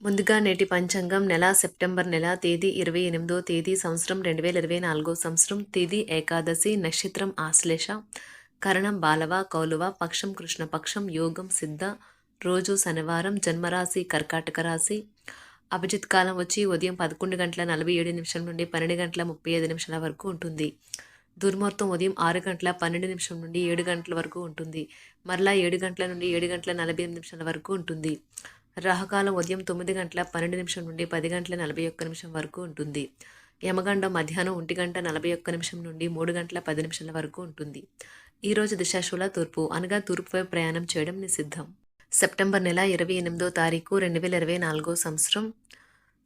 ముందుగా నేటి పంచాంగం నెల సెప్టెంబర్ నెల తేదీ ఇరవై ఎనిమిదో తేదీ సంవత్సరం రెండు వేల ఇరవై నాలుగో సంవత్సరం తేదీ ఏకాదశి నక్షత్రం ఆశ్లేష. కరణం బాలవ కౌలువ పక్షం కృష్ణపక్షం యోగం సిద్ధ. రోజు శనివారం జన్మరాశి కర్కాటక రాశి. అభిజిత్ కాలం వచ్చి ఉదయం పదకొండు గంటల నలభై ఏడు నిమిషం నుండి పన్నెండు గంటల ముప్పై ఐదు నిమిషాల వరకు ఉంటుంది. దుర్ముహూర్తం ఉదయం ఆరు గంటల పన్నెండు నిమిషం నుండి ఏడు గంటల వరకు ఉంటుంది. మరలా ఏడు గంటల నుండి ఏడు గంటల నలభై ఎనిమిది నిమిషాల వరకు ఉంటుంది. రాహకాలం ఉదయం తొమ్మిది గంటల పన్నెండు నిమిషం నుండి పది గంటల నలభై ఒక్క నిమిషం వరకు ఉంటుంది. యమగండం మధ్యాహ్నం ఒంటి గంట నలభై ఒక్క నిమిషం నుండి మూడు గంటల పది నిమిషాల వరకు ఉంటుంది. ఈరోజు దిశాశూల తూర్పు అనగా తూర్పు వైపు ప్రయాణం చేయడం నిషిద్ధం. సెప్టెంబర్ నెల ఇరవై ఎనిమిదో తారీఖు రెండు వేల ఇరవై నాలుగో సంవత్సరం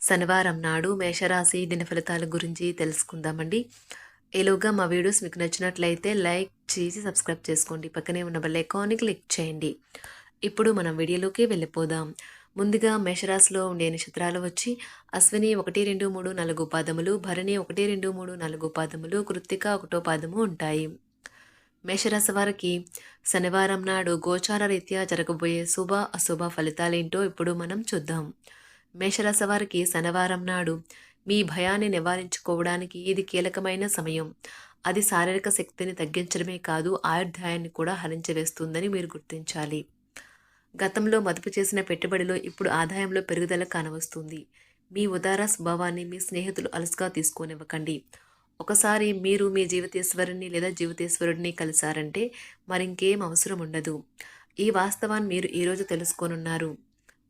శనివారం నాడు మేషరాశి దిన ఫలితాల గురించి తెలుసుకుందామండి. ఏలోగా మా వీడియోస్ మీకు నచ్చినట్లయితే లైక్ చేసి సబ్స్క్రైబ్ చేసుకోండి. పక్కనే ఉన్న బెల్ ఐకాన్ని క్లిక్ చేయండి. ఇప్పుడు మనం వీడియోలోకి వెళ్ళిపోదాం. ముందుగా మేషరాశిలో ఉండే నక్షత్రాలు వచ్చి అశ్విని ఒకటి రెండు మూడు నాలుగు పాదములు భరణి ఒకటి రెండు మూడు నాలుగు పాదములు కృత్తిక ఒకటో పాదము ఉంటాయి. మేషరాశి వారికి శనివారం నాడు గోచార రీత్యా జరగబోయే శుభ అశుభ ఫలితాలేంటో ఇప్పుడు మనం చూద్దాం. మేషరాశి వారికి శనివారం నాడు మీ భయాన్ని నివారించుకోవడానికి ఇది కీలకమైన సమయం. అది శారీరక శక్తిని తగ్గించడమే కాదు ఆయుర్దాయాన్ని కూడా హరించివేస్తుందని మీరు గుర్తించాలి. గతంలో మదుపు చేసిన పెట్టుబడిలో ఇప్పుడు ఆదాయంలో పెరుగుదల కానవస్తుంది. మీ ఉదార స్వభావాన్ని మీ స్నేహితులు అలసుగా తీసుకోనివ్వకండి. ఒకసారి మీరు మీ జీవితేశ్వరుని లేదా జీవితేశ్వరుడిని కలిశారంటే మరింకేం అవసరం ఉండదు. ఈ వాస్తవాన్ని మీరు ఈరోజు తెలుసుకోనున్నారు.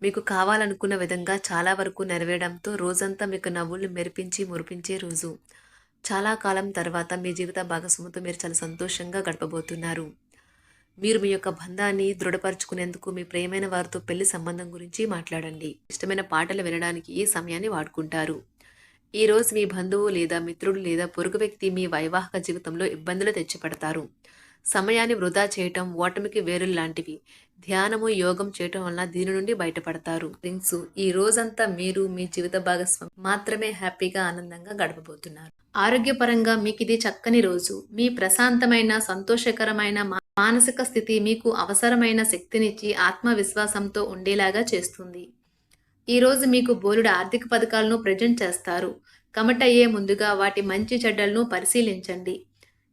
మీకు కావాలనుకున్న విధంగా చాలా వరకు నెరవేయడంతో రోజంతా మీకు నవ్వులు మెరిపించి మురిపించే రోజు. చాలా కాలం తర్వాత మీ జీవిత భాగస్వామితో మీరు చాలా సంతోషంగా గడపబోతున్నారు. మీరు మీ యొక్క బంధాన్ని దృఢపరచుకునేందుకు మీ ప్రియమైన వారితో పెళ్ళి సంబంధం గురించి మాట్లాడండి. ఇష్టమైన పాటలు వినడానికి ఈ సమయాన్ని వాడుకుంటారు. ఈ రోజు మీ బంధువు లేదా మిత్రుడు లేదా పొరుగు వ్యక్తి మీ వైవాహిక జీవితంలో ఇబ్బందులు తెచ్చిపెడతారు. సమయాన్ని వృధా చేయటం ఓటమికి వేరు లాంటివి. ధ్యానము యోగం చేయటం వల్ల దీని నుండి బయటపడతారు. థింగ్స్ ఈ రోజంతా మీరు మీ జీవిత భాగస్వామి మాత్రమే హ్యాపీగా ఆనందంగా గడపబోతున్నారు. ఆరోగ్యపరంగా మీకు ఇది చక్కని రోజు. మీ ప్రశాంతమైన సంతోషకరమైన మానసిక స్థితి మీకు అవసరమైన శక్తినిచ్చి ఆత్మవిశ్వాసంతో ఉండేలాగా చేస్తుంది. ఈరోజు మీకు బోలుడు ఆర్థిక పథకాలను ప్రజెంట్ చేస్తారు. కమటయ్యే ముందుగా వాటి మంచి చెడ్డలను పరిశీలించండి.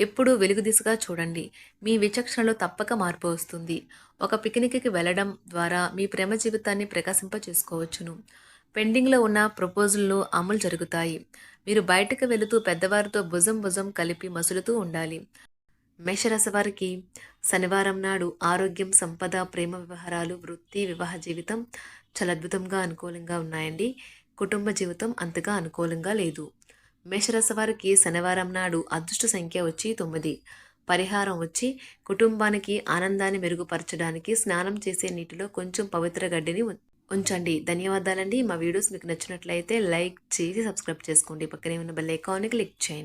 ఎప్పుడూ వెలుగు దిశగా చూడండి. మీ విచక్షణలో తప్పక మార్పు వస్తుంది. ఒక పిక్నిక్కి వెళ్ళడం ద్వారా మీ ప్రేమ జీవితాన్ని ప్రకాశింప చేసుకోవచ్చును పెండింగ్లో ఉన్న ప్రపోజల్లు అమలు జరుగుతాయి. మీరు బయటకు వెళుతూ పెద్దవారితో భుజం భుజం కలిపి మసులుతూ ఉండాలి. మేషరాశి వారికి శనివారం నాడు ఆరోగ్యం సంపద ప్రేమ వ్యవహారాలు వృత్తి వివాహ జీవితం చాలా అద్భుతంగా అనుకూలంగా ఉన్నాయండి. కుటుంబ జీవితం అంతగా అనుకూలంగా లేదు. మేషరాశి వారికి శనివారం నాడు అదృష్ట సంఖ్య వచ్చి తొమ్మిది. పరిహారం వచ్చి కుటుంబానికి ఆనందాన్ని మెరుగుపరచడానికి స్నానం చేసే నీటిలో కొంచెం పవిత్ర గడ్డిని ఉంచండి. ధన్యవాదాలండి. మా వీడియోస్ మీకు నచ్చినట్లయితే లైక్ చేసి సబ్స్క్రైబ్ చేసుకోండి. పక్కనే ఉన్న బెల్ ఐకాన్ని క్లిక్ చేయండి.